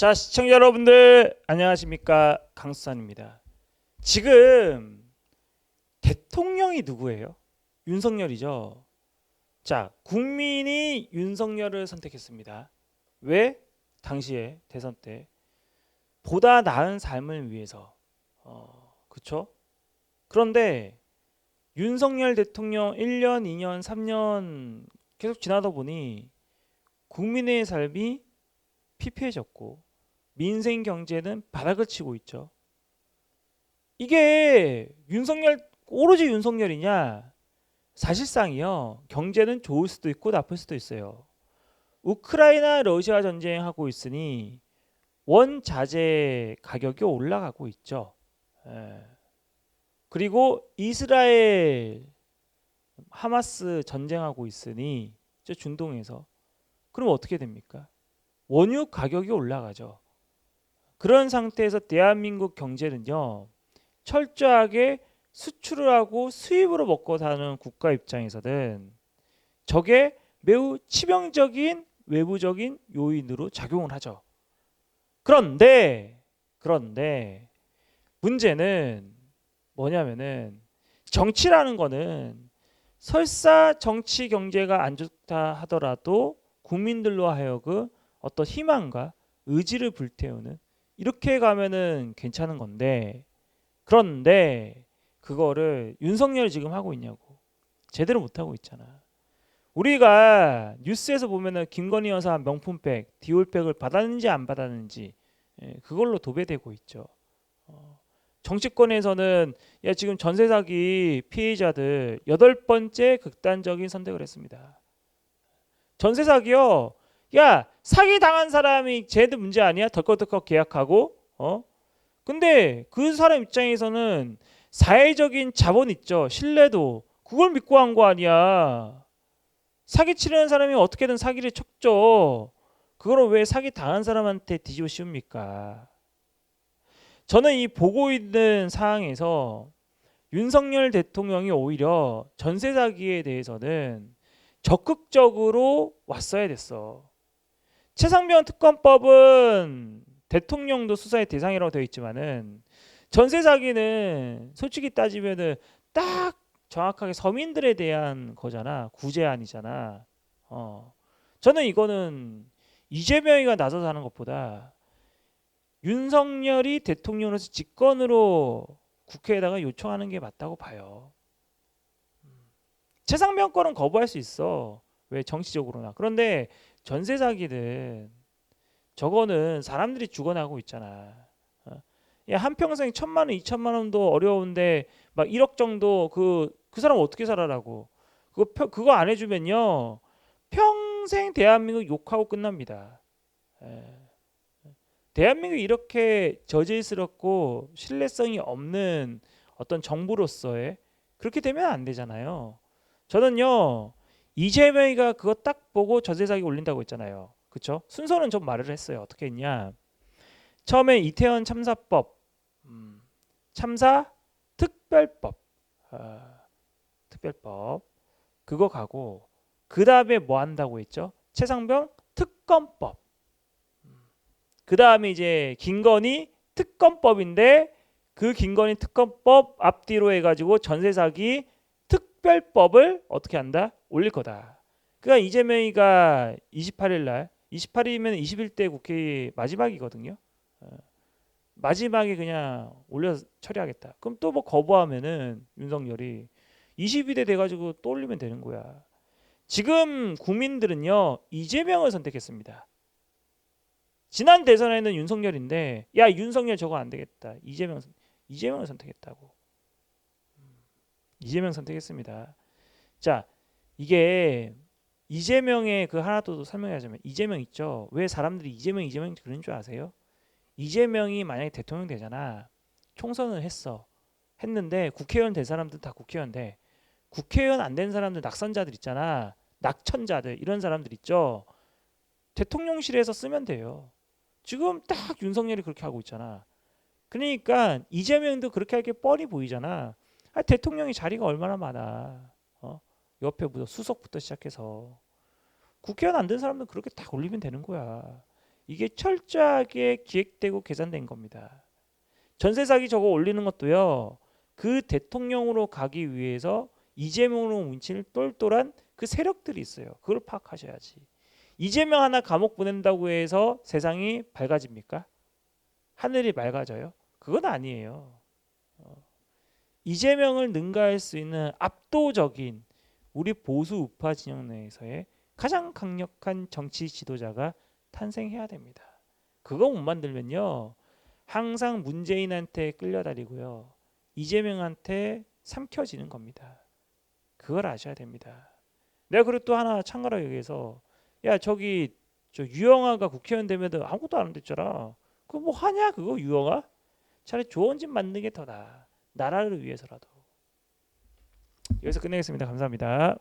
자 시청자 여러분들 안녕하십니까 강수산입니다. 지금 대통령이 누구예요? 윤석열이죠. 자 국민이 윤석열을 선택했습니다. 왜? 당시에 대선 때 보다 나은 삶을 위해서 어, 그쵸? 그런데 윤석열 대통령 1년, 2년, 3년 계속 지나다 보니 국민의 삶이 피폐해졌고 민생 경제는 바닥을 치고 있죠. 이게 윤석열 오로지 윤석열이냐? 사실상이요. 경제는 좋을 수도 있고 나쁠 수도 있어요. 우크라이나 러시아 전쟁하고 있으니 원자재 가격이 올라가고 있죠. 예. 그리고 이스라엘 하마스 전쟁하고 있으니 저 중동에서 그럼 어떻게 됩니까? 원유 가격이 올라가죠. 그런 상태에서 대한민국 경제는요 철저하게 수출을 하고 수입으로 먹고 사는 국가 입장에서는 저게 매우 치명적인 외부적인 요인으로 작용을 하죠. 그런데 그런데 문제는 뭐냐면은 정치라는 거는 설사 정치 경제가 안 좋다 하더라도 국민들로 하여금 어떤 희망과 의지를 불태우는 이렇게 가면은 괜찮은 건데 그런데 그거를 윤석열이 지금 하고 있냐고 제대로 못 하고 있잖아. 우리가 뉴스에서 보면은 김건희 여사 명품백 디올백을 받았는지 안 받았는지 예, 그걸로 도배되고 있죠. 어, 정치권에서는 야 지금 전세 사기 피해자들 여덟 번째 극단적인 선택을 했습니다. 전세 사기요. 야 사기 당한 사람이 쟤들 문제 아니야? 덜컥덜컥 계약하고 어? 근데 그 사람 입장에서는 사회적인 자본 있죠. 신뢰도 그걸 믿고 한 거 아니야. 사기 치려는 사람이 어떻게든 사기를 쳤죠. 그걸 왜 사기 당한 사람한테 뒤집어 씌웁니까? 저는 이 보고 있는 상황에서 윤석열 대통령이 오히려 전세 사기에 대해서는 적극적으로 왔어야 됐어. 최상병 특검법은 대통령도 수사의 대상이라고 되어 있지만은 전세 사기는 솔직히 따지면은 딱 정확하게 서민들에 대한 거잖아. 구제안이잖아. 어. 저는 이거는 이재명이가 나서서 하는 것보다 윤석열이 대통령으로서 직권으로 국회에다가 요청하는 게 맞다고 봐요. 최상병 거는 거부할 수 있어. 왜 정치적으로나. 그런데 전세 사기는 저거는 사람들이 죽어나고 있잖아. 어? 야, 한 평생 천만 원, 이천만 원도 어려운데 막 1억 정도 그그 사람 어떻게 살아라고. 그거 펴- 그거 안 해주면요 평생 대한민국 욕하고 끝납니다. 예. 대한민국이 이렇게 저질스럽고 신뢰성이 없는 어떤 정부로서의 그렇게 되면 안 되잖아요. 저는요 이재명이가 그거 딱 보고 전세 사기 올린다고 했잖아요. 그쵸? 순서는 좀 말을 했어요. 어떻게 했냐? 처음에 이태원 참사법, 음, 참사 특별법, 아, 특별법 그거 가고 그 다음에 뭐 한다고 했죠? 최상병 특검법. 그 다음에 이제 김건희 특검법인데 그 김건희 특검법 앞뒤로 해가지고 전세 사기 특별법을 어떻게 한다? 올릴 거다. 그러니까 이재명이가 28일 날 28일이면 21대 국회 마지막이거든요. 어, 마지막에 그냥 올려 처리하겠다. 그럼 또 뭐 거부하면은 윤석열이 22대 돼가지고 또 올리면 되는 거야. 지금 국민들은요 이재명을 선택했습니다. 지난 대선에는 윤석열인데 야 윤석열 저거 안 되겠다. 이재명 선- 이재명을 선택했다고. 음, 이재명 선택했습니다. 자 이게 이재명의 그 하나 더 설명하자면 이재명 있죠. 왜 사람들이 이재명 이재명 그런 줄 아세요? 이재명이 만약에 대통령 되잖아. 총선을 했어. 했는데 국회의원 된 사람들 다 국회의원 돼. 국회의원 안 된 사람들 낙선자들 있잖아. 낙천자들 이런 사람들 있죠. 대통령실에서 쓰면 돼요. 지금 딱 윤석열이 그렇게 하고 있잖아. 그러니까 이재명도 그렇게 할 게 뻔히 보이잖아. 아, 대통령이 자리가 얼마나 많아. 어? 옆에 부터 수석부터 시작해서 국회의원 안 된 사람들 그렇게 딱 올리면 되는 거야. 이게 철저하게 기획되고 계산된 겁니다. 전세 사기 저거 올리는 것도요. 그 대통령으로 가기 위해서 이재명으로 뭉칠 똘똘한 그 세력들이 있어요. 그걸 파악하셔야지. 이재명 하나 감옥 보낸다고 해서 세상이 밝아집니까? 하늘이 맑아져요? 그건 아니에요. 어. 이재명을 능가할 수 있는 압도적인 우리 보수 우파 진영 내에서의 가장 강력한 정치 지도자가 탄생해야 됩니다. 그거 못 만들면요. 항상 문재인한테 끌려다니고요. 이재명한테 삼켜지는 겁니다. 그걸 아셔야 됩니다. 내가 그리고 또 하나 참가로 얘기해서 야 저기 저 유영아가 국회의원 되면 아무것도 안 됐잖아. 그거 뭐 하냐 그거 유영아? 차라리 집 만드는 게 더 나아. 나라를 위해서라도. 여기서 끝내겠습니다. 감사합니다.